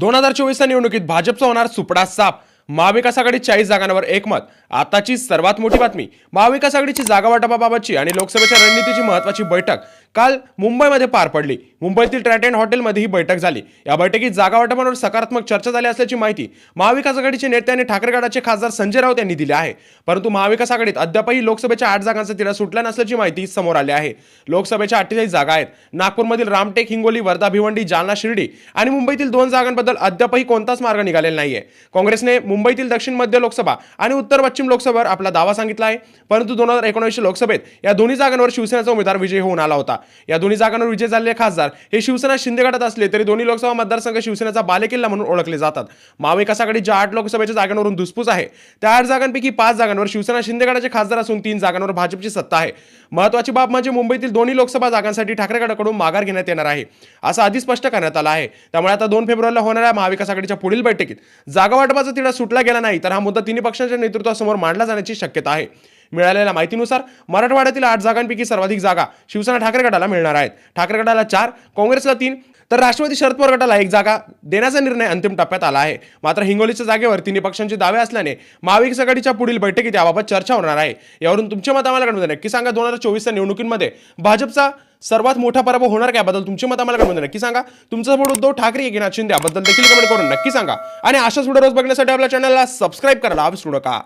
दोन हजार चोवीसच्या निवडणुकीत भाजपचा होणार सुपडा साप. महाविकास आघाडी चाळीस जागांवर एकमत. आताची सर्वात मोठी बातमी महाविकास आघाडीची जागा वाटपाबाबतची आणि लोकसभेच्या रणनीतीची महत्वाची बैठक. काल मुंबईमध्ये पार पडली. मुंबईतील ट्रॅटेन हॉटेलमध्ये ही बैठक झाली. या बैठकीत जागा सकारात्मक चर्चा झाली असल्याची माहिती महाविकास आघाडीचे नेते आणि ठाकरे गटाचे खासदार संजय राऊत यांनी दिली आहे. परंतु महाविकास आघाडीत अद्यापही लोकसभेच्या आठ जागांचा तिढा सुटला नसल्याची माहिती समोर आली आहे. लोकसभेच्या अठ्ठेचाळीस जागा आहेत. नागपूरमधील रामटेक हिंगोली वर्धा भिवंडी जालना शिर्डी आणि मुंबईतील दोन जागांबद्दल अद्यापही कोणताच मार्ग निघालेला नाहीये. काँग्रेसने मुंबईतील दक्षिण मध्य लोकसभा आणि उत्तर पश्चिम लोकसभेवर आपला दावा सांगितला आहे. परंतु दोन हजार एकोणीसच्या लोकसभेत या दोन्ही जागांवर शिवसेनेचा उमेदवार विजय होऊन आला होता. या दोन्ही जागांवर विजय झालेले खासदार हे शिवसेना शिंदे गटात असले तरी दोन्ही लोकसभा मतदारसंघ शिवसेनेचा बालेकिल्ला म्हणून ओळखले जातात. महाविकास आघाडी ज्या आठ लोकसभेच्या जागांवरून धुसफूस आहे त्या आठ जागांपैकी पाच जागांवर शिवसेना शिंदे गटाचे खासदार असून तीन जागांवर भाजपची सत्ता आहे. महत्वाची बाब म्हणजे मुंबईतील दोन्ही लोकसभा जागांसाठी ठाकरे गटाकडून माघार घेण्यात येणार आहे असं आधी स्पष्ट करण्यात आलं आहे. त्यामुळे आता दोन फेब्रुवारीला होणाऱ्या महाविकास आघाडीच्या पुढील बैठकीत जागा वाटपाचा तिढा सुटला गेला नाही तर हा मुद्दा तिन्ही पक्षांच्या नेतृत्वासमोर मांडला जाण्याची शक्यता आहे. मिळालेल्या माहितीनुसार मराठवाड्यातील आठ जागांपैकी सर्वाधिक जागा शिवसेना ठाकरे गटाला मिळणार आहेत. ठाकरे गटाला चार काँग्रेसला तीन. तर राष्ट्रवादी शरद पवार गटाला एक जागा देण्याचा निर्णय अंतिम टप्प्यात आला आहे. मात्र हिंगोलीच्या जागेवर तिन्ही पक्षांचे दावे असल्याने महाविकास आघाडीच्या पुढील बैठकीत याबाबत चर्चा होणार आहे. यावरून तुमचे मत आम्हाला कळवून नक्की सांगा दोन हजार चोवीसच्या निवडणुकीमध्ये भाजपचा सर्वात मोठा पराभव होणार का याबद्दल तुमचे मत आम्हाला कळवून नक्की सांगा. तुमचा सपोर्ट उद्धव ठाकरे एकनाथ शिंदे याबद्दल देखील कमेंट करून नक्की सांगा. आणि अशाच व्हिडिओ रोज बघण्यासाठी आपल्या चॅनलला सबस्क्राईब करायला विसरू नका.